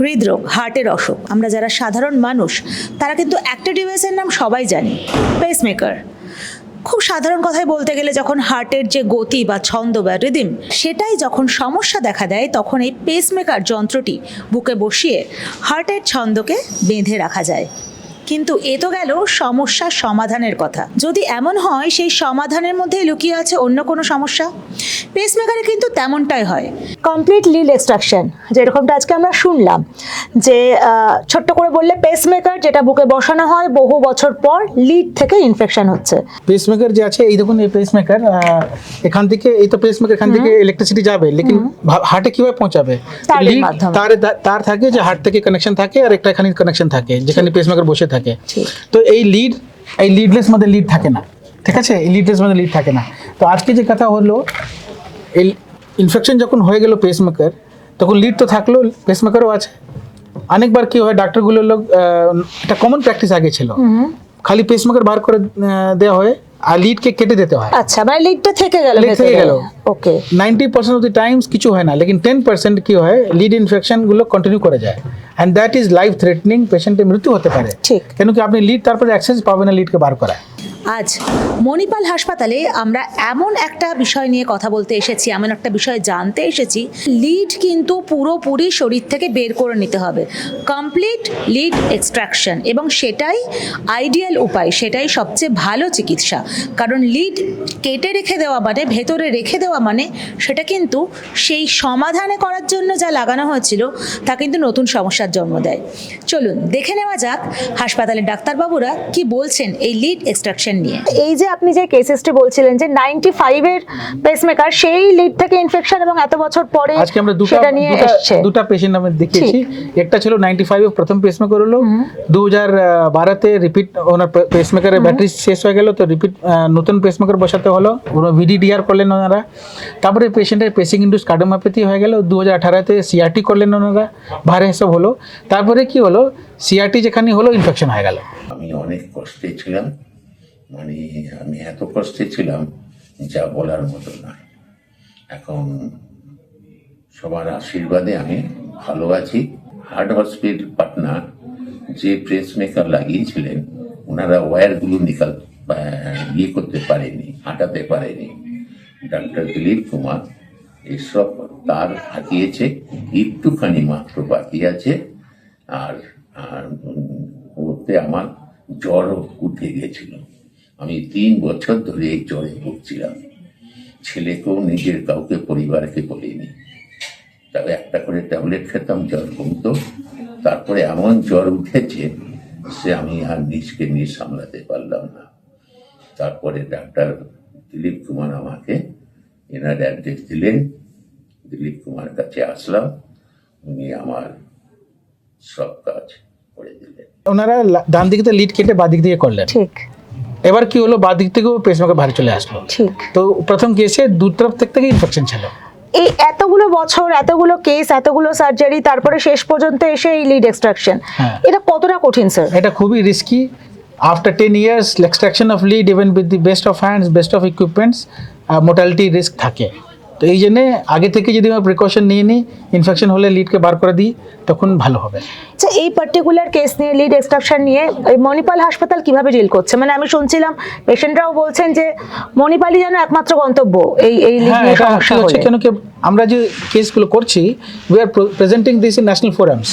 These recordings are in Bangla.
হৃদরোগ, হার্টের অসুখ। আমরা যারা সাধারণ মানুষ, তারা কিন্তু একটা ডিভাইসের নাম সবাই জানি পেসমেকার খুব সাধারণ কথায় বলতে গেলে যখন হার্টের যে গতি বা ছন্দ বা রিদিম সেটাই যখন সমস্যা দেখা দেয়, তখন এই পেসমেকার যন্ত্রটি বুকে বসিয়ে হার্টের ছন্দকে বেঁধে রাখা যায়। কিন্তু এ তো গেল সমস্যার সমাধানের কথা। যদি এমন হয় সেই সমাধানের মধ্যে লুকিয়ে আছে অন্য কোনো সমস্যা? পেসমেকারে কিন্তু তেমনটাই হয়। কমপ্লিট লিড এক্সট্রাকশন যেরকমটা আজকে আমরা শুনলাম যে ছোট্ট করে বললে পেসমেকার যেটা বুকে বসানো হয় বহু বছর পর লিড থেকে ইনফেকশন হচ্ছে। পেসমেকার যে আছে এই দেখুন এই পেসমেকার এখান থেকে এই তো পেসমেকার এখান থেকে ইলেকট্রিসিটি যাবে লেকিন হার্টে কীভাবে পৌঁছাবে। তারে তার থাকে যে হার্ট থেকে কানেকশন থাকে আর একটা এখানে কানেকশন থাকে যেখানে পেসমেকার বসে থাকে। ঠিক। তো এই লিড এই লিডলেস মধ্যে লিড থাকে না। ঠিক আছে? এই লিডলেস মধ্যে লিড থাকে না। তো আজকে যে কথা হলো এই ইনফেকশন যখন হয়ে গেল পেসমেকার তখন লিড তো থাকল পেসমেকারও আছে। অনেকবার কি হয় ডাক্তারগুলোর লোক একটা এটা কমন প্র্যাকটিস আগে ছিল। খালি পেসমেকার বার করে দেওয়া হয়। আর লিডকে কেটে দিতে হয়। আচ্ছা মানে লিডটা থেকে গেল থেকে গেল। Okay ninety percent of the times কিছু হয় না লেকিন টেন পার্সেন্ট কি হয় লিড ইনফেকশনগুলো কন্টিনিউ করে যায়। And that is life threatening পেশেন্টের মৃত্যু হতে পারে। ঠিক। কেন কি আপনি লিড তারপরে অ্যাক্সেস পাবেন না লিডকে বার করায়। আজ মণিপাল হাসপাতালে আমরা এমন একটা বিষয় নিয়ে কথা বলতে এসেছি, এমন একটা বিষয় জানতে এসেছি। লিড কিন্তু পুরোপুরি শরীর থেকে বের করে নিতে হবে। কমপ্লিট লিড এক্সট্রাকশন এবং সেটাই আইডিয়াল উপায়, সেটাই সবচেয়ে ভালো চিকিৎসা। কারণ লিড কেটে রেখে দেওয়া মানে ভেতরে রেখে দেওয়া মানে সেটা কিন্তু সেই সমাধানে করার জন্য যা লাগানো হয়েছিল, তা কিন্তু নতুন সমস্যার জন্ম দেয়। চলুন, দেখে নেওয়া যাক হাসপাতালের ডাক্তারবাবুরা কি বলছেন এই লিড এক্সট্রাকশন নিয়ে। এই যে আপনি যে কেসেসটি বলছিলেন যে নাইনটি ফাইভের পেসমেকার সেই লিড থেকে ইনফেকশন এবং এত বছর পরে আজকে আমরা দুটো সেটা নিয়ে দুটা এসছে। দুটা পেশেন্ট আমরা দেখিয়েছি। একটা ছিল নাইনটি ফাইভে প্রথম পেসমেকার হলো। দু হাজার বারোতে রিপিট ওনার পেসমেকারের ব্যাটারি শেষ হয়ে গেল তো রিপিট নতুন পেসমেকার বসাতে হলো। ওরা ভিডিডিআর করলেন ওনারা। তারপরে পেশেন্টের পেসিং ইন্ডুস কার্ডোমাপ্যাথি হয়ে গেল। দু হাজার আঠারোতে সিআরটি করলেন ওনারা। ভারে এসব হলো। তারপরে কি হলো? সিআরটি যেখানে হলো ইনফেকশন হয়ে গেল। আমি অনেক কষ্টে ছিলাম। মানে আমি এত কষ্টে ছিলাম, যা বলার মতো নয়। এখন সবার আশীর্বাদে আমি ভালো আছি। হার্ট হসপিটাল পাটনা যে প্রেস মেকার লাগিয়েছিলেন, ওনারা ওয়্যারগুলো নিকাল ইয়ে করতে পারেনি, হাঁটাতে পারেনি। ডাক্তার দিলীপ কুমার এসব তার হাতিয়েছে একটুখানি মাত্র বাকি আছে। আর আর ওতে আমার জ্বরও উঠে গেছিল। আমি তিন বছর ধরে এই জ্বরে ভুগছিলাম। ছেলেকেও নিজের কাউকে পরিবারকে বলিনি। তবে একটা করে ট্যাবলেট খেতাম জ্বর কমতো। তারপরে এমন জ্বর উঠেছে সে আমি আর নিজকে নিজ সামলাতে পারলাম না। তারপরে ডাক্তার দিলীপ কুমার আমাকে এনার অ্যাড্রেস দিলেন দিলীপ কুমার কাছে আসলাম। উনি আমার সব কাজ করে দিলেন। ওনারা ডান দিকে লিড কেটে বাঁ দিক দিয়ে করলেন? ঠিক। এবার কি হলো বাদিক দিক থেকেও পেসমেকার বাইরে চলে আসলো। ঠিক। তো প্রথম কেসে দু তরফ থেকে ইনফেকশন ছিল। এই এতগুলো বছর এতগুলো কেস এতগুলো সার্জারি তারপরে শেষ পর্যন্ত এসে এই লিড এক্সট্রাকশন হ্যাঁ। এটা কতটা কঠিন স্যার এটা খুবই risky after ten years extraction of lead even with the best of hands best of equipments mortality risk থাকে। তো এই জন্যে আগে থেকে যদি আমরা প্রিকশন নিয়ে নিই ইনফেকশন হলে লিডকে বার করে দিই তখন ভালো হবে। আচ্ছা এই পার্টিকুলার কেস নিয়ে লিড এক্সট্রাকশন নিয়ে এই মণিপাল হাসপাতাল কীভাবে ডিল করছে? মানে আমি শুনছিলাম পেশেন্টরাও বলছেন যে মণিপালই যেন একমাত্র গন্তব্য এই এই লিড হ্যাঁ নিয়ে সমস্যা হচ্ছে কেন কি আমরা যে কেসগুলো করছি we are presenting this in national forums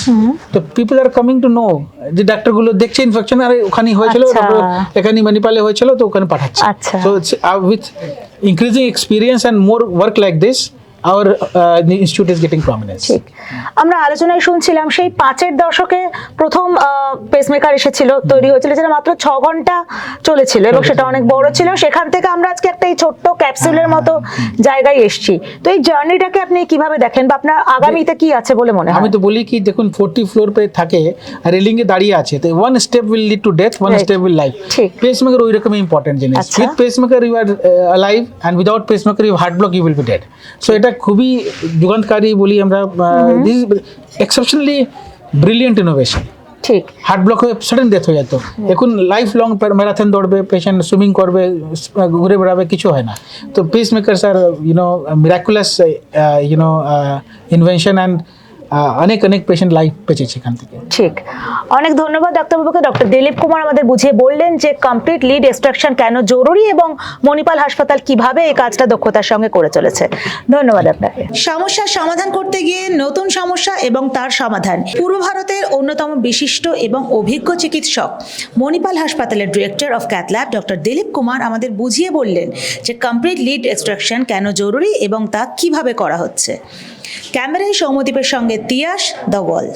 তো people are coming to know যে ডাক্তারগুলো দেখছে ইনফেকশন আর ওখানে হয়েছিল আচ্ছা। এখানে মানিপালে হয়েছিল তো ওখানে পাঠাচ্ছে আচ্ছা। তো with increasing experience and more work like this our institute is getting prominence ঠিক। আমরা আলোচনায় শুনছিলাম সেই পাঁচের দশকে প্রথম পেসমেকার এসেছিল তৈরি হয়েছিল যেটা মাত্র ছ ঘণ্টা চলেছিল এবং সেটা অনেক বড় ছিল। সেখান থেকে আমরা আজকে একটা এই ছোট্ট ক্যাপসুলের মতো জায়গায় এসেছি। তো এই জার্নিটাকে আপনি কীভাবে দেখেন বা আপনার আগামীতে কি আছে বলে মনে হয়? আমি তো বলি কি দেখুন ফোর্টি ফ্লোর পে থাকে রেলিং এ দাঁড়িয়ে আছে। তো one step will lead to death one. Step will life ঠিক। পেসমেকার ওই রকম ইম্পর্টেন্ট জিনিস। With pacemaker you are live and without pacemaker you heart block you will be dead so এটা খুবই যুগান্তকারী বলি আমরা দিস এক্সেপশনালি ব্রিলিয়েন্ট ইনোভেশন ঠিক। হার্ট ব্লক হয়ে সাডেন ডেথ হয়ে যেত এখন লাইফ লং ম্যারাথন দৌড়বে পেশেন্ট সুইমিং করবে স- ঘুরে বেড়াবে কিছু হয় না। তো pacemakers are you know miraculous you know invention and ah, অনেক অনেক পেশেন্ট লাইফ বেঁচেছে এখান থেকে। ঠিক। অনেক ধন্যবাদ ডাক্তারবাবুকে। ডক্টর দিলীপ কুমার আমাদের বুঝিয়ে বললেন যে কমপ্লিট লিড এক্সট্রাকশন কেন জরুরি এবং মণিপাল হাসপাতাল কীভাবে এই কাজটা দক্ষতার সঙ্গে করে চলেছে। ধন্যবাদ আপনাকে। সমস্যার সমাধান করতে গিয়ে নতুন সমস্যা এবং তার সমাধান। পূর্ব ভারতের অন্যতম বিশিষ্ট এবং অভিজ্ঞ চিকিৎসক মণিপাল হাসপাতালের director of cath lab doctor Dilip Kumar আমাদের বুঝিয়ে বললেন যে কমপ্লিট লিড এক্সট্রাকশন কেন জরুরি এবং তা কীভাবে করা হচ্ছে। ক্যামেরায় সৌমদীপের সঙ্গে তিয়াস ওয়াল